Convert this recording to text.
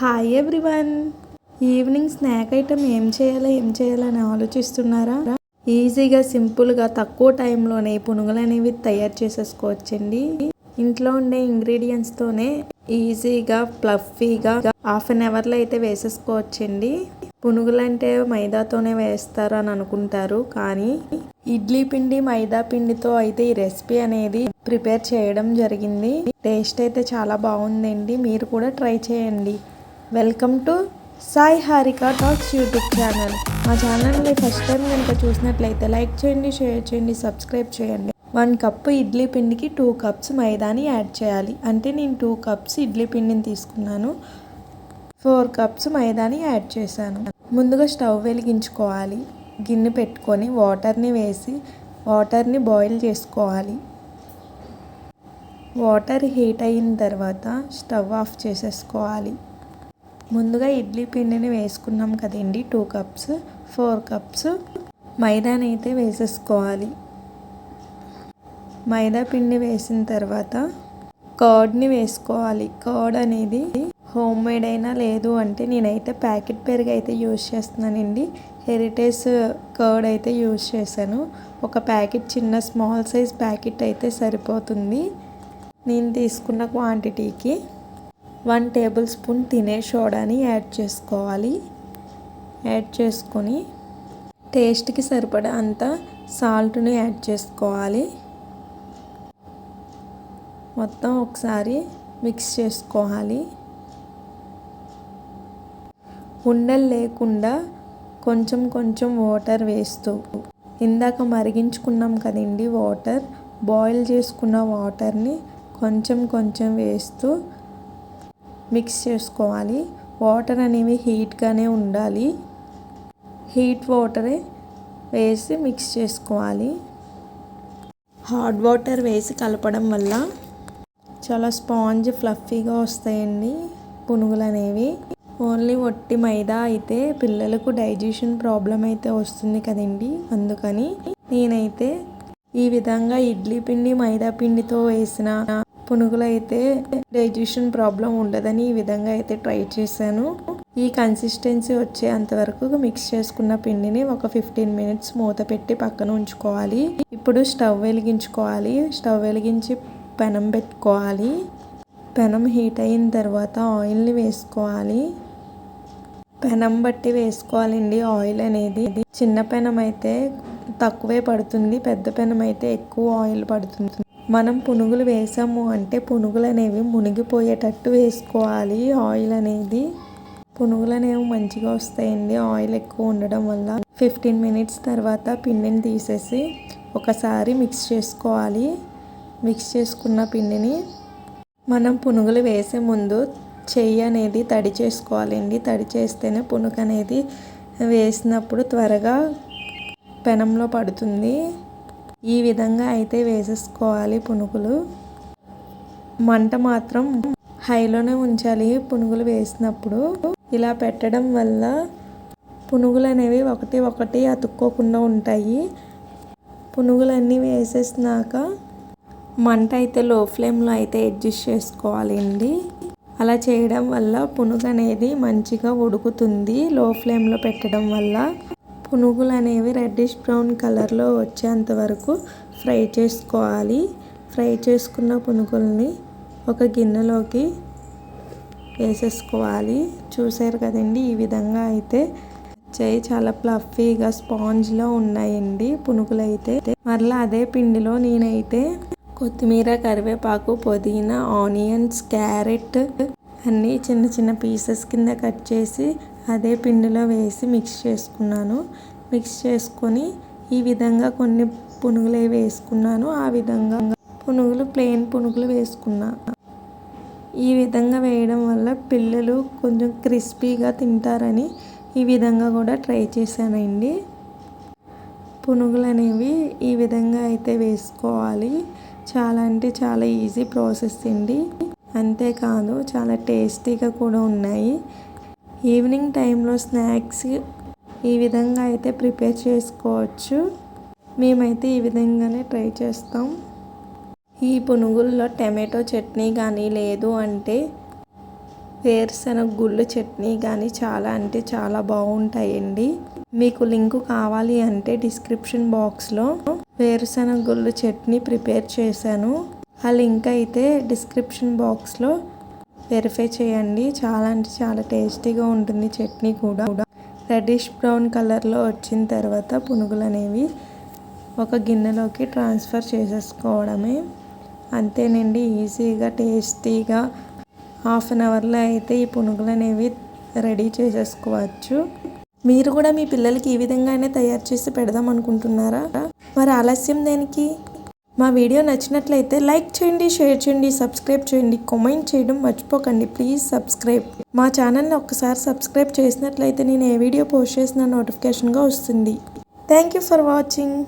Hi everyone evening snack item ఏం చేయాలో ఏం చేయాలని ఆలోచిస్తున్నారా? ఈజీగా సింపుల్గా తక్కువ టైంలోనే పునుగులు అనేవి తయారు చేసేసుకోవచ్చండి. ఇంట్లో ఉండే ఇంగ్రీడియంట్స్తోనే ఈజీగా ప్లఫీగా హాఫ్ అన్ అవర్లో అయితే వేసేసుకోవచ్చండి. పునుగులు అంటే మైదాతోనే వేస్తారు అని అనుకుంటారు కానీ ఇడ్లీ పిండి మైదా పిండితో అయితే ఈ రెసిపీ అనేది ప్రిపేర్ చేయడం జరిగింది. టేస్ట్ అయితే చాలా బాగుందండి. మీరు కూడా ట్రై చేయండి. Welcome to Sai Harika talks YouTube channel. మా ఛానల్ని ఫస్ట్ టైం కనుక చూసినట్లయితే లైక్ చేయండి షేర్ చేయండి సబ్స్క్రైబ్ చేయండి. వన్ కప్పు ఇడ్లీ పిండికి టూ కప్స్ మైదాని యాడ్ చేయాలి. అంటే నేను టూ కప్స్ ఇడ్లీ పిండిని తీసుకున్నాను. ఫోర్ కప్స్ మైదాని యాడ్ చేశాను. ముందుగా స్టవ్ వెలిగించుకోవాలి. గిన్నె పెట్టుకొని వాటర్ని వేసి వాటర్ని బాయిల్ చేసుకోవాలి. వాటర్ హీట్ అయిన తర్వాత స్టవ్ ఆఫ్ చేసేసుకోవాలి. ముందుగా ఇడ్లీ పిండిని వేసుకున్నాం కదండి. టూ కప్స్ ఫోర్ కప్స్ మైదాని అయితే వేసేసుకోవాలి. మైదా పిండి వేసిన తర్వాత కర్డ్ని వేసుకోవాలి. కర్డ్ అనేది హోమ్ మేడ్ అయినా లేదు అంటే నేనైతే ప్యాకెట్ పెరుగు అయితే యూజ్ చేస్తున్నానండి. హెరిటేజ్ కర్డ్ అయితే యూజ్ చేశాను. ఒక ప్యాకెట్ చిన్న స్మాల్ సైజ్ ప్యాకెట్ అయితే సరిపోతుంది. నేను తీసుకున్న క్వాంటిటీకి వన్ టేబుల్ స్పూన్ తినే సోడాని యాడ్ చేసుకోవాలి. యాడ్ చేసుకొని టేస్ట్కి సరిపడా అంత సాల్ట్ని యాడ్ చేసుకోవాలి. మొత్తం ఒకసారి మిక్స్ చేసుకోవాలి. ఉండలు లేకుండా కొంచెం కొంచెం వాటర్ వేస్తూ ఇందాక మరిగించుకున్నాం కదండి వాటర్. బాయిల్ చేసుకున్న వాటర్ని కొంచెం కొంచెం వేస్తూ మిక్స్ చేసుకోవాలి. వాటర్ అనేవి హీట్గానే ఉండాలి. హీట్ వాటరే వేసి మిక్స్ చేసుకోవాలి. హాట్ వాటర్ వేసి కలపడం వల్ల చాలా స్పాంజ్ ఫ్లఫీగా వస్తాయండి పునుగులు అనేవి. ఓన్లీ ఒట్టి మైదా అయితే పిల్లలకు డైజెషన్ ప్రాబ్లం అయితే వస్తుంది కదండి. అందుకని నేనైతే ఈ విధంగా ఇడ్లీ పిండి మైదా పిండితో వేసిన పునుగులు అయితే డైజెషన్ ప్రాబ్లం ఉండదని ఈ విధంగా అయితే ట్రై చేశాను. ఈ కన్సిస్టెన్సీ వచ్చేంత వరకు మిక్స్ చేసుకున్న పిండిని ఒక ఫిఫ్టీన్ మినిట్స్ మూత పెట్టి పక్కన ఉంచుకోవాలి. ఇప్పుడు స్టవ్ వెలిగించుకోవాలి. స్టవ్ వెలిగించి పెనం పెట్టుకోవాలి. పెనం హీట్ అయిన తర్వాత ఆయిల్ని వేసుకోవాలి. పెనం బట్టి వేసుకోవాలండి ఆయిల్ అనేది. చిన్న పెనం అయితే తక్కువే పడుతుంది పెద్ద పెనం అయితే ఎక్కువ ఆయిల్ పడుతుంది. మనం పునుగులు వేసాము అంటే పునుగులు అనేవి మునిగిపోయేటట్టు వేసుకోవాలి. ఆయిల్ అనేది పునుగులు అనేవి మంచిగా వస్తాయండి. ఆయిల్ ఎక్కువ ఉండడం వల్ల ఫిఫ్టీన్ మినిట్స్ తర్వాత పిండిని తీసేసి ఒకసారి మిక్స్ చేసుకోవాలి. మిక్స్ చేసుకున్న పిండిని మనం పునుగులు వేసే ముందు చెయ్యి అనేది తడి చేసుకోవాలండి. తడి చేస్తేనే పునుగు అనేది వేసినప్పుడు త్వరగా పెనంలో పడుతుంది. ఈ విధంగా అయితే వేసేసుకోవాలి పునుగులు. మంట మాత్రం హైలోనే ఉంచాలి పునుగులు వేసినప్పుడు. ఇలా పెట్టడం వల్ల పునుగులు అనేవి ఒకటి ఒకటి అతుక్కోకుండా ఉంటాయి. పునుగులన్నీ వేసేసినాక మంట అయితే లో ఫ్లేమ్లో అయితే అడ్జస్ట్ చేసుకోవాలండి అలా చేయడం వల్ల పునుగు అనేది మంచిగా ఉడుకుతుంది లో ఫ్లేమ్లో పెట్టడం వల్ల. పునుగులు అనేవి రెడ్డిష్ బ్రౌన్ కలర్లో వచ్చేంత వరకు ఫ్రై చేసుకోవాలి. ఫ్రై చేసుకున్న పునుగుల్ని ఒక గిన్నెలోకి వేసేసుకోవాలి. చూసారు కదండి ఈ విధంగా అయితే చేయి చాలా ప్లఫీగా స్పాంజ్లో ఉన్నాయండి పునుగులు అయితే మరలా అదే పిండిలో నేనైతే కొత్తిమీర కరివేపాకు పుదీనా ఆనియన్స్ క్యారెట్ అన్నీ చిన్న చిన్న పీసెస్ కింద కట్ చేసి అదే పిండిలో వేసి మిక్స్ చేసుకున్నాను. మిక్స్ చేసుకొని ఈ విధంగా కొన్ని పునుగులు వేసుకున్నాను. ఆ విధంగా పునుగులు ప్లెయిన్ పునుగులు వేసుకున్నా. ఈ విధంగా వేయడం వల్ల పిల్లలు కొంచెం క్రిస్పీగా తింటారని ఈ విధంగా కూడా ట్రై చేశానండి. పునుగులు అనేవి ఈ విధంగా అయితే వేసుకోవాలి. చాలా అంటే చాలా ఈజీ ప్రాసెస్ అండి. అంతేకాదు చాలా టేస్టీగా కూడా ఉన్నాయి. ఈవినింగ్ టైంలో స్నాక్స్ ఈ విధంగా అయితే ప్రిపేర్ చేసుకోవచ్చు. మేమైతే ఈ విధంగానే ట్రై చేస్తాం. ఈ పునుగుల్లో టమాటో చట్నీ కానీ లేదు అంటే వేరుశనగ గుళ్ళు చట్నీ కానీ చాలా అంటే చాలా బాగుంటాయండి. మీకు లింకు కావాలి అంటే డిస్క్రిప్షన్ బాక్స్లో వేరుశనగ గుళ్ళు చట్నీ ప్రిపేర్ చేశాను. ఆ లింక్ అయితే డిస్క్రిప్షన్ బాక్స్లో వెరిఫై చేయండి. చాలా అంటే చాలా టేస్టీగా ఉంటుంది చట్నీ కూడా. రెడ్డిష్ బ్రౌన్ కలర్లో వచ్చిన తర్వాత పునుగులు అనేవి ఒక గిన్నెలోకి ట్రాన్స్ఫర్ చేసేసుకోవడమే. అంతేనండి ఈజీగా టేస్టీగా. హాఫ్ అన్ అవర్లో అయితే ఈ పునుగులు అనేవి రెడీ చేసేసుకోవచ్చు. మీరు కూడా మీ పిల్లలకి ఈ విధంగానే తయారు చేసి పెడదాం అనుకుంటున్నారా? మరి ఆలస్యం దేనికి? మా వీడియో నచ్చినట్లయితే లైక్ చేయండి షేర్ చేయండి సబ్స్క్రైబ్ చేయండి కామెంట్ చేయడం మర్చిపోకండి. Please subscribe. మా ఛానల్ని ఒక్కసారి సబ్స్క్రైబ్ చేసినట్లయితే నేను ఏ వీడియో పోస్ట్ చేసిన నోటిఫికేషన్గా వస్తుంది. Thank you for watching.